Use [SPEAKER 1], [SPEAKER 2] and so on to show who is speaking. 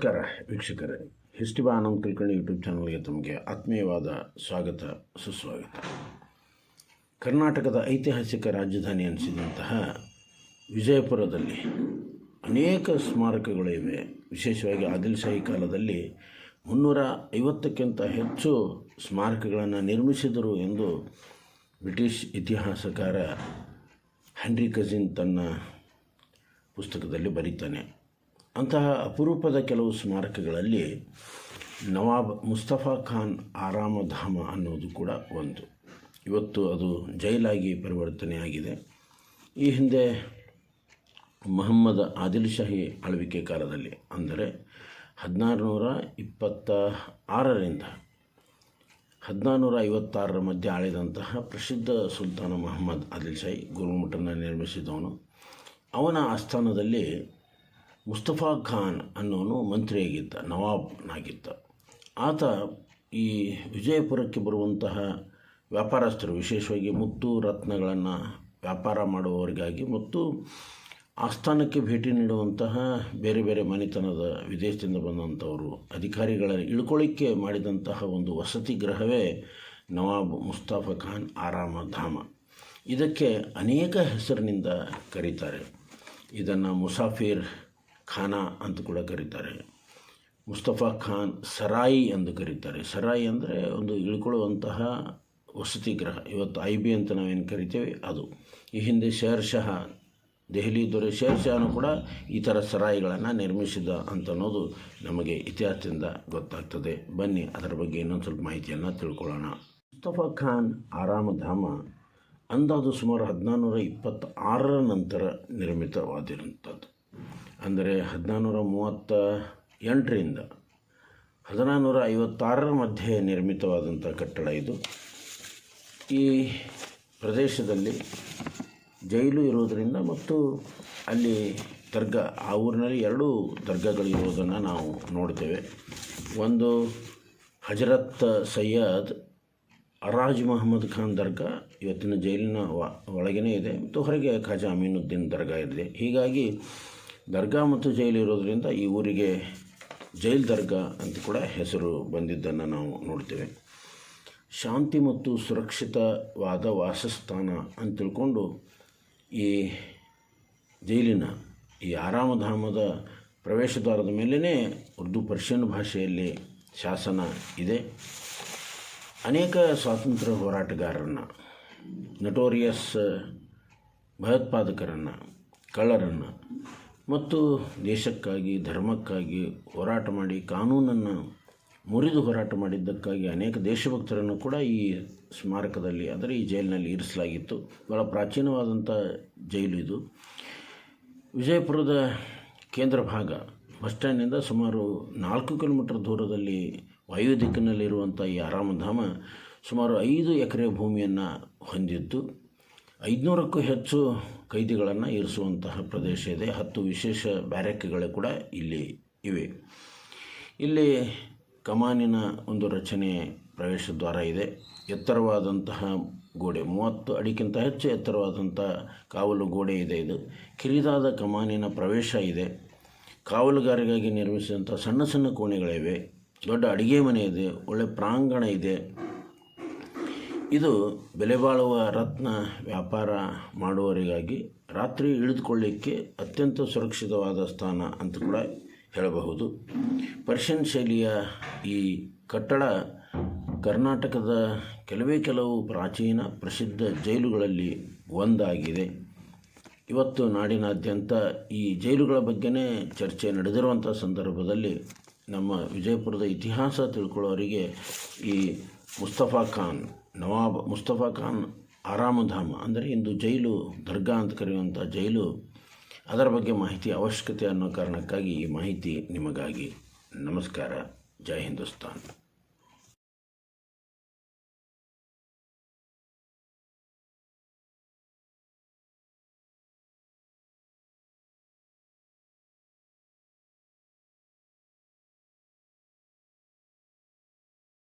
[SPEAKER 1] ನಮಸ್ಕಾರ ವೀಕ್ಷಕರೇ. History Anand Kulkarni YouTube ಚಾನಲ್ಗೆ ತಮಗೆ ಆತ್ಮೀಯವಾದ ಸ್ವಾಗತ, ಸುಸ್ವಾಗತ. ಕರ್ನಾಟಕದ ಐತಿಹಾಸಿಕ ರಾಜಧಾನಿ ಅನಿಸಿದಂತಹ ವಿಜಯಪುರದಲ್ಲಿ ಅನೇಕ ಸ್ಮಾರಕಗಳಿವೆ ವಿಶೇಷವಾಗಿ ಆದಿಲ್ಶಾಹಿ ಕಾಲದಲ್ಲಿ ಮುನ್ನೂರ ಐವತ್ತಕ್ಕಿಂತ ಹೆಚ್ಚು ಸ್ಮಾರಕಗಳನ್ನು ನಿರ್ಮಿಸಿದರು ಎಂದು ಬ್ರಿಟಿಷ್ ಇತಿಹಾಸಕಾರ ಹೆನ್ರಿ ಕಜಿನ್ ತನ್ನ ಪುಸ್ತಕದಲ್ಲಿ ಬರೀತಾನೆ. ಅಂತಹ ಅಪರೂಪದ ಕೆಲವು ಸ್ಮಾರಕಗಳಲ್ಲಿ ನವಾಬ್ ಮುಸ್ತಫಾ ಖಾನ್ ಆರಾಮಧಾಮ ಅನ್ನೋದು ಕೂಡ ಒಂದು. ಇವತ್ತು ಅದು ಜೈಲಾಗಿ ಪರಿವರ್ತನೆಯಾಗಿದೆ. ಈ ಹಿಂದೆ ಮೊಹಮ್ಮದ್ ಆದಿಲ್ ಶಾಹಿ ಆಳ್ವಿಕೆ ಕಾಲದಲ್ಲಿ, ಅಂದರೆ ಹದಿನಾರು ನೂರ ಇಪ್ಪತ್ತ ಆರರಿಂದ ಹದಿನಾರುನೂರ ಐವತ್ತಾರರ ಮಧ್ಯೆ ಆಳಿದಂತಹ ಪ್ರಸಿದ್ಧ ಸುಲ್ತಾನ ಮೊಹಮ್ಮದ್ ಆದಿಲ್ ಶಾಹಿ ಗುರುಮಠನ ನಿರ್ಮಿಸಿದವನು. ಅವನ ಆಸ್ಥಾನದಲ್ಲಿ ಮುಸ್ತಫಾ ಖಾನ್ ಅನ್ನೋನು ಮಂತ್ರಿಯಾಗಿದ್ದ, ನವಾಬ್ನಾಗಿದ್ದ. ಆತ ಈ ವಿಜಯಪುರಕ್ಕೆ ಬರುವಂತಹ ವ್ಯಾಪಾರಸ್ಥರು, ವಿಶೇಷವಾಗಿ ಮುತ್ತು ರತ್ನಗಳನ್ನು ವ್ಯಾಪಾರ ಮಾಡುವವರಿಗಾಗಿ ಮತ್ತು ಆಸ್ಥಾನಕ್ಕೆ ಭೇಟಿ ನೀಡುವಂತಹ ಬೇರೆ ಬೇರೆ ಮನೆತನದ ವಿದೇಶದಿಂದ ಬಂದಂಥವರು, ಅಧಿಕಾರಿಗಳ ಇಳ್ಕೊಳ್ಳಿಕ್ಕೆ ಮಾಡಿದಂತಹ ಒಂದು ವಸತಿ ಗೃಹವೇ ನವಾಬ್ ಮುಸ್ತಾಫ ಖಾನ್ ಆರಾಮ ಧಾಮ ಇದಕ್ಕೆ ಅನೇಕ ಹೆಸರಿನಿಂದ ಕರೀತಾರೆ. ಇದನ್ನು ಮುಸಾಫಿರ್ ಖಾನಾ ಅಂತ ಕೂಡ ಕರೀತಾರೆ. ಮುಸ್ತಫಾ ಖಾನ್ ಸರಾಯಿ ಎಂದು ಕರೀತಾರೆ. ಸರಾಯಿ ಅಂದರೆ ಒಂದು ಇಳ್ಕೊಳ್ಳುವಂತಹ ವಸತಿ ಗ್ರಹ ಇವತ್ತು ಐ ಬಿ ಅಂತ ನಾವೇನು ಕರಿತೇವೆ? ಅದು. ಈ ಹಿಂದೆ ಶೇರ್ ಶಹ, ದೆಹಲಿ ದೊರೆ ಶೇರ್ ಶಹನು ಕೂಡ ಈ ಥರ ಸರಾಯಿಗಳನ್ನು ನಿರ್ಮಿಸಿದ ಅಂತ ಅನ್ನೋದು ನಮಗೆ ಇತಿಹಾಸದಿಂದ ಗೊತ್ತಾಗ್ತದೆ. ಬನ್ನಿ, ಅದರ ಬಗ್ಗೆ ಇನ್ನೊಂದು ಸ್ವಲ್ಪ ಮಾಹಿತಿಯನ್ನು ತಿಳ್ಕೊಳ್ಳೋಣ. ಮುಸ್ತಫಾ ಖಾನ್ ಆರಾಮಧಾಮ ಅಂದಾಜು ಸುಮಾರು ಹದಿನಾನ್ನೂರ ಇಪ್ಪತ್ತಾರರ ನಂತರ ನಿರ್ಮಿತವಾದಿರುವಂಥದ್ದು ಅಂದರೆ ಹದಿನಾರುನೂರ ಮೂವತ್ತ ಎಂಟರಿಂದ ಹದಿನಾರುನೂರ ಐವತ್ತಾರರ ಮಧ್ಯೆ ನಿರ್ಮಿತವಾದಂಥ ಕಟ್ಟಡ ಇದು. ಈ ಪ್ರದೇಶದಲ್ಲಿ ಜೈಲು ಇರೋದರಿಂದ ಮತ್ತು ಅಲ್ಲಿ ದರ್ಗಾ, ಆ ಊರಿನಲ್ಲಿ ಎರಡು ದರ್ಗಗಳಿರುವುದನ್ನು ನಾವು ನೋಡ್ತೇವೆ. ಒಂದು ಹಜರತ್ ಸಯ್ಯದ್ ಅರಾಜ್ ಮೊಹಮ್ಮದ್ ಖಾನ್ ದರ್ಗಾ, ಇವತ್ತಿನ ಜೈಲಿನ ಒಳಗೇ ಇದೆ. ಮತ್ತು ಹೊರಗೆ ಖಾಜಾ ಅಮೀನುದ್ದೀನ್ ದರ್ಗಾ ಇದೆ. ಹೀಗಾಗಿ ದರ್ಗಾ ಮತ್ತು ಜೈಲು ಇರೋದರಿಂದ ಈ ಊರಿಗೆ ಜೈಲ್ ದರ್ಗಾ ಅಂತ ಕೂಡ ಹೆಸರು ಬಂದಿದ್ದನ್ನು ನಾವು ನೋಡ್ತೇವೆ. ಶಾಂತಿ ಮತ್ತು ಸುರಕ್ಷಿತವಾದ ವಾಸಸ್ಥಾನ ಅಂತ ತಿಳ್ಕೊಂಡು ಈ ಜೈಲಿನ ಈ ಆರಾಮಧಾಮದ ಪ್ರವೇಶದ್ವಾರದ ಮೇಲೇ ಉರ್ದು ಪರ್ಷಿಯನ್ ಭಾಷೆಯಲ್ಲಿ ಶಾಸನ ಇದೆ. ಅನೇಕ ಸ್ವಾತಂತ್ರ್ಯ ಹೋರಾಟಗಾರರನ್ನು ನಟೋರಿಯಸ್ ಭಯೋತ್ಪಾದಕರನ್ನು, ಕಳ್ಳರನ್ನು ಮತ್ತು ದೇಶಕ್ಕಾಗಿ, ಧರ್ಮಕ್ಕಾಗಿ ಹೋರಾಟ ಮಾಡಿ, ಕಾನೂನನ್ನು ಮುರಿದು ಹೋರಾಟ ಮಾಡಿದ್ದಕ್ಕಾಗಿ ಅನೇಕ ದೇಶಭಕ್ತರನ್ನು ಕೂಡ ಈ ಸ್ಮಾರಕದಲ್ಲಿ ಅಂದರೆ ಈ ಜೈಲಿನಲ್ಲಿ ಇರಿಸಲಾಗಿತ್ತು. ಬಹಳ ಪ್ರಾಚೀನವಾದಂಥ ಜೈಲು ಇದು. ವಿಜಯಪುರದ ಕೇಂದ್ರ ಭಾಗ, ಬಸ್ ಸ್ಟ್ಯಾಂಡ್ನಿಂದ ಸುಮಾರು ನಾಲ್ಕು ಕಿಲೋಮೀಟರ್ ದೂರದಲ್ಲಿ ವಾಯು ದಿಕ್ಕಿನಲ್ಲಿರುವಂಥ ಈ ಆರಾಮಧಾಮ ಸುಮಾರು ಐದು ಎಕರೆ ಭೂಮಿಯನ್ನು ಹೊಂದಿದ್ದು. ಐದುನೂರಕ್ಕೂ ಹೆಚ್ಚು ಕೈದಿಗಳನ್ನು ಇರಿಸುವಂತಹ ಪ್ರದೇಶ ಇದೆ. ಹತ್ತು ವಿಶೇಷ ಬ್ಯಾರೆಕ್ಗಳು ಕೂಡ ಇಲ್ಲಿ ಇವೆ. ಇಲ್ಲಿ ಕಮಾನಿನ ಒಂದು ರಚನೆ ಪ್ರವೇಶ ದ್ವಾರ ಇದೆ. ಎತ್ತರವಾದಂತಹ ಗೋಡೆ, ಮೂವತ್ತು ಅಡಿಗಿಂತ ಹೆಚ್ಚು ಎತ್ತರವಾದಂಥ ಕಾವಲು ಗೋಡೆ ಇದೆ ಇದು. ಕಿರಿದಾದ ಕಮಾನಿನ ಪ್ರವೇಶ ಇದೆ. ಕಾವಲುಗಾರಿಗಾಗಿ ನಿರ್ಮಿಸಿದಂಥ ಸಣ್ಣ ಸಣ್ಣ ಕೋಣೆಗಳಿವೆ. ದೊಡ್ಡ ಅಡುಗೆ ಮನೆ ಇದೆ. ಒಳ್ಳೆ ಪ್ರಾಂಗಣ ಇದೆ. ಇದು ಬೆಲೆ ಬಾಳುವ ರತ್ನ ವ್ಯಾಪಾರ ಮಾಡುವವರಿಗಾಗಿ ರಾತ್ರಿ ಇಳಿದುಕೊಳ್ಳಿಕ್ಕೆ ಅತ್ಯಂತ ಸುರಕ್ಷಿತವಾದ ಸ್ಥಾನ ಅಂತ ಕೂಡ ಹೇಳಬಹುದು. ಪರ್ಷಿಯನ್ ಶೈಲಿಯ ಈ ಕಟ್ಟಡ ಕರ್ನಾಟಕದ ಕೆಲವೇ ಕೆಲವು ಪ್ರಾಚೀನ ಪ್ರಸಿದ್ಧ ಜೈಲುಗಳಲ್ಲಿ ಒಂದಾಗಿದೆ. ಇವತ್ತು ನಾಡಿನಾದ್ಯಂತ ಈ ಜೈಲುಗಳ ಬಗ್ಗೆನೇ ಚರ್ಚೆ ನಡೆದಿರುವಂಥ ಸಂದರ್ಭದಲ್ಲಿ ನಮ್ಮ ವಿಜಯಪುರದ ಇತಿಹಾಸ ತಿಳ್ಕೊಳ್ಳೋರಿಗೆ ಈ ಮುಸ್ತಫಾ ಖಾನ್ ನವಾಬ್ ಮುಸ್ತಫಾ ಖಾನ್ ಆರಾಮಧಾಮ, ಅಂದರೆ ಇಂದು ಜೈಲು, ದರ್ಗಾ ಅಂತ ಕರೆಯುವಂಥ ಜೈಲು, ಅದರ ಬಗ್ಗೆ ಮಾಹಿತಿ, ಅವಶ್ಯಕತೆ ಅನ್ನೋ ಕಾರಣಕ್ಕಾಗಿ ಈ ಮಾಹಿತಿ ನಿಮಗಾಗಿ. ನಮಸ್ಕಾರ, ಜೈ ಹಿಂದೂಸ್ತಾನ್.